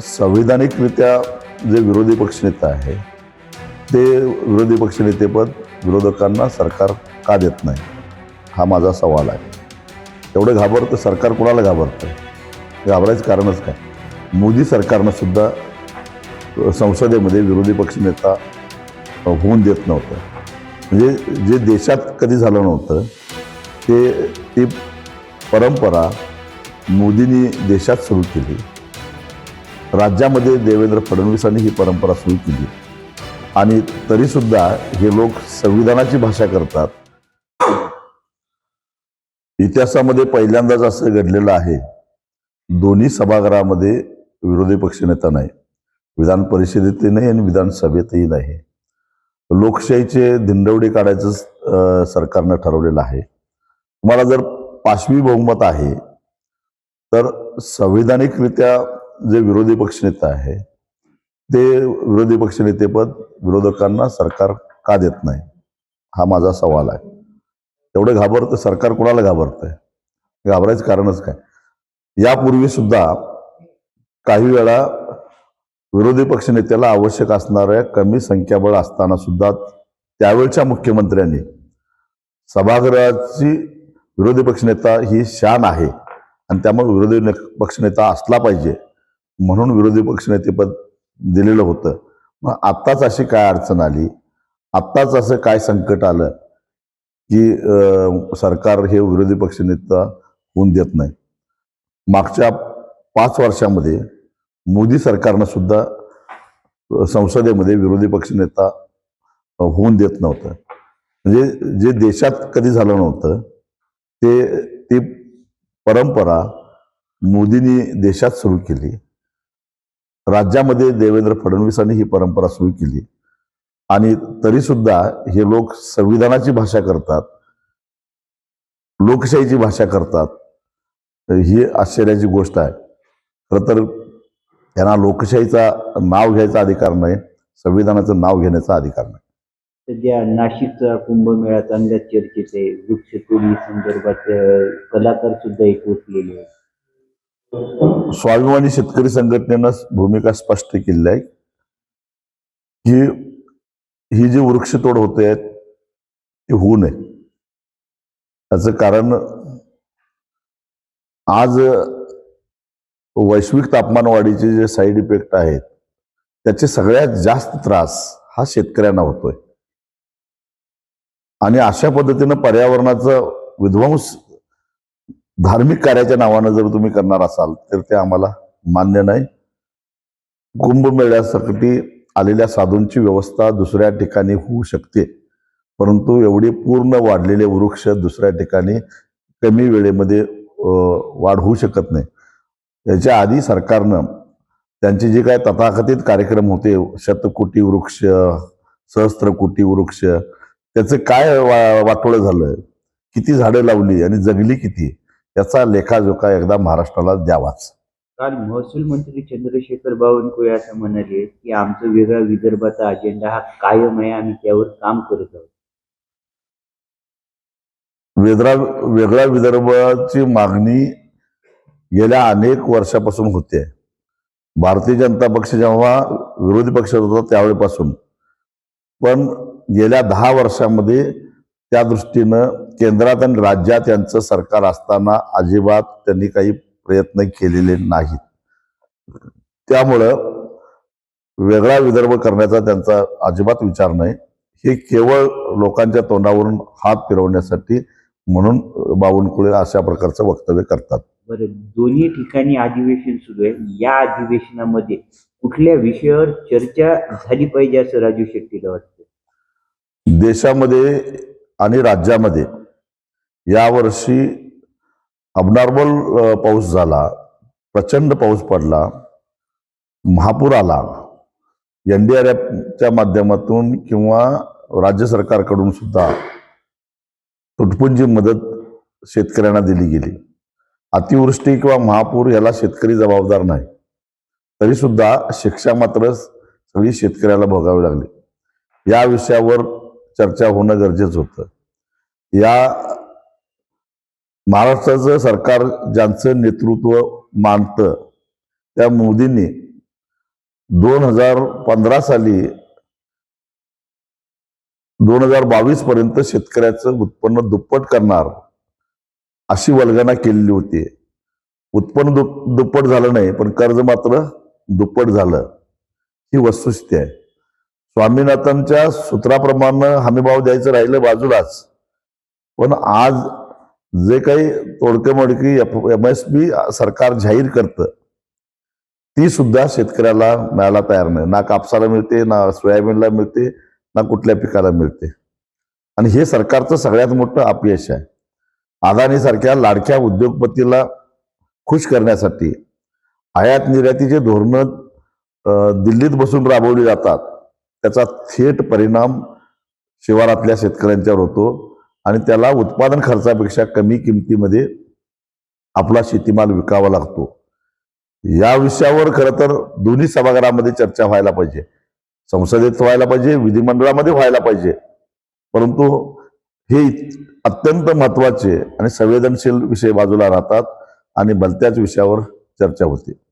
संविधानिकरित्या जे विरोधी पक्षनेता आहे ते विरोधी पक्षनेतेपद विरोधकांना सरकार का देत नाही? हा माझा सवाल आहे. एवढं घाबरतं सरकार कोणाला घाबरतं? घाबरायचं कारणच काय? मोदी सरकारनं सुद्धा संसदेमध्ये विरोधी पक्षनेता होऊन देत नव्हतं. म्हणजे जे देशात कधी झालं नव्हतं ते ती परंपरा मोदींनी देशात सुरू केली. राज्यामध्ये देवेंद्र फडणवीसांनी ही परंपरा सुरू केली. आणि तरीसुद्धा हे लोक संविधानाची भाषा करतात. इतिहासामध्ये पहिल्यांदाच असं घडलेलं आहे. दोन्ही सभागृहामध्ये विरोधी पक्षनेता नाही. विधान परिषदेतही नाही आणि विधानसभेतही नाही. लोकशाहीचे धिंडवडे काढायचं सरकारनं ठरवलेलं आहे. तुम्हाला जर पाचवी बहुमत आहे तर संविधानिकरित्या जे विरोधी पक्षनेता आहे ते विरोधी पक्षनेतेपद विरोधकांना सरकार का देत नाही? हा माझा सवाल आहे. एवढं घाबरतं सरकार कोणाला घाबरतंय? घाबरायचं कारणच काय? यापूर्वी सुद्धा काही वेळा विरोधी पक्षनेत्याला आवश्यक असणाऱ्या कमी संख्याबळ असताना सुद्धा त्यावेळच्या मुख्यमंत्र्यांनी सभागृहाची विरोधी पक्षनेता ही शान आहे. आणि त्यामुळे विरोधी ने- पक्षनेता असला पाहिजे. म्हणून विरोधी पक्षनेतेपद दिलेलं होतं. मग आत्ताच अशी काय अडचण आली? आत्ताच असं काय संकट आलं की सरकार हे विरोधी पक्षनेता होऊन देत नाही? मागच्या पाच वर्षामध्ये मोदी सरकारनं सुद्धा संसदेमध्ये विरोधी पक्षनेता होऊन देत नव्हतं. म्हणजे जे देशात कधी झालं नव्हतं ते ती परंपरा मोदींनी देशात सुरू केली. राज्यामध्ये देवेंद्र फडणवीसांनी ही परंपरा सुरू केली. आणि तरीसुद्धा हे लोक संविधानाची भाषा करतात लोकशाहीची भाषा करतात. ही आश्चर्याची गोष्ट आहे. खरं तर त्यांना लोकशाहीचा नाव घ्यायचा अधिकार नाही संविधानाचं नाव घेण्याचा अधिकार नाही. सध्या नाशिकचा कुंभमेळा चांगल्या चर्चेत आहे वृक्षतोडी संदर्भात कलाकार सुद्धा एक उठलेले आहेत. स्वाभिमानी शेतकरी संघटनेनं भूमिका स्पष्ट केली आहे की ही जी वृक्षतोड होते ती होऊ नये. त्याचं कारण आज वैश्विक तापमान वाढीचे जे साईड इफेक्ट आहेत त्याचे सगळ्यात जास्त त्रास हा शेतकऱ्यांना होतोय. आणि अशा पद्धतीनं पर्यावरणाचं विध्वंस धार्मिक कार्याच्या नावानं जर तुम्ही करणार असाल तर ते आम्हाला मान्य नाही. कुंभमेळ्यासाठी आलेल्या साधूंची व्यवस्था दुसऱ्या ठिकाणी होऊ शकते परंतु एवढी पूर्ण वाढलेले वृक्ष दुसऱ्या ठिकाणी कमी वेळेमध्ये वाढ होऊ शकत नाही. याच्या आधी सरकारनं त्यांचे जे काय तथाकथित कार्यक्रम होते शतकोटी वृक्ष सहस्त्रकोटी वृक्ष त्याचं काय वा वाटोळं झालं? किती झाडं लावली आणि जगली किती? याचा लेखाजोखा एकदा महाराष्ट्राला द्यावाच. काल महसूल मंत्री चंद्रशेखर बावनकुळे असं म्हणाले की आमचं वेगळा विदर्भाचा अजेंडा हा कायम आहे आम्ही त्यावर काम करत आहोत. वेगळा वेगळा विदर्भाची मागणी गेल्या अनेक वर्षापासून होते. भारतीय जनता पक्ष जेव्हा विरोधी पक्षात होता त्यावेळेपासून. पण गेल्या दहा वर्षामध्ये त्या दृष्टीनं केंद्रात आणि राज्यात यांचं सरकार असताना अजिबात त्यांनी काही प्रयत्न केलेले नाहीत. त्यामुळं वेगळा विदर्भ करण्याचा त्यांचा अजिबात विचार नाही. हे केवळ लोकांच्या तोंडावरून हात फिरवण्यासाठी म्हणून बावनकुळे अशा प्रकारचं वक्तव्य करतात. बरं दोन्ही ठिकाणी अधिवेशन सुरू आहे. या अधिवेशनामध्ये कुठल्या विषयावर चर्चा झाली पाहिजे असं राजू शेट्टीला वाटतं? देशामध्ये आणि राज्यामध्ये. यावर्षी अबनॉर्मल पाऊस झाला प्रचंड पाऊस पडला. महापूर आला. एन डी आर एफच्या माध्यमातून किंवा राज्य सरकारकडून सुद्धा तुटपुंजी मदत शेतकऱ्यांना दिली गेली. अतिवृष्टी किंवा महापूर याला शेतकरी जबाबदार नाही. तरी सुद्धा शिक्षा मात्र सगळी शेतकऱ्याला भोगावी लागली. या विषयावर चर्चा होणं गरजेचं होतं. या महाराष्ट्राचं सरकार ज्यांचं नेतृत्व मानतं त्या मोदींनी दोन हजार पंधरा साली दोन हजार बावीस पर्यंत शेतकऱ्याचं उत्पन्न दुप्पट करणार अशी वल्गना केलेली होती. उत्पन्न दुप दुप्पट झालं नाही पण कर्ज मात्र दुप्पट झालं. ही वस्तुस्थिती आहे. स्वामीनाथांच्या सूत्राप्रमाणे हमीभाव द्यायचं राहिलं बाजूलाच. पण आज जे काही तोडके मोडकी एम एस बी सरकार जाहीर करतं ती सुद्धा शेतकऱ्याला मिळायला तयार नाही. ना कापसाला मिळते ना सोयाबीनला मिळते ना कुठल्या पिकाला मिळते. आणि हे सरकारचं सगळ्यात मोठं अपयश आहे. अदानीसारख्या लाडक्या उद्योगपतीला खुश करण्यासाठी आयात निर्यातीचे धोरणं दिल्लीत बसून राबवली जातात. त्याचा थेट परिणाम शिवारातल्या शेतकऱ्यांच्यावर होतो आणि त्याला उत्पादन खर्चापेक्षा कमी किमतीमध्ये आपला शेतीमाल विकावा लागतो. या विषयावर खरं तर दोन्ही सभागृहामध्ये चर्चा व्हायला पाहिजे. संसदेत व्हायला पाहिजे विधिमंडळामध्ये व्हायला पाहिजे. परंतु हे अत्यंत महत्त्वाचे आणि संवेदनशील विषय बाजूला राहतात आणि भलत्याच विषयावर चर्चा होते.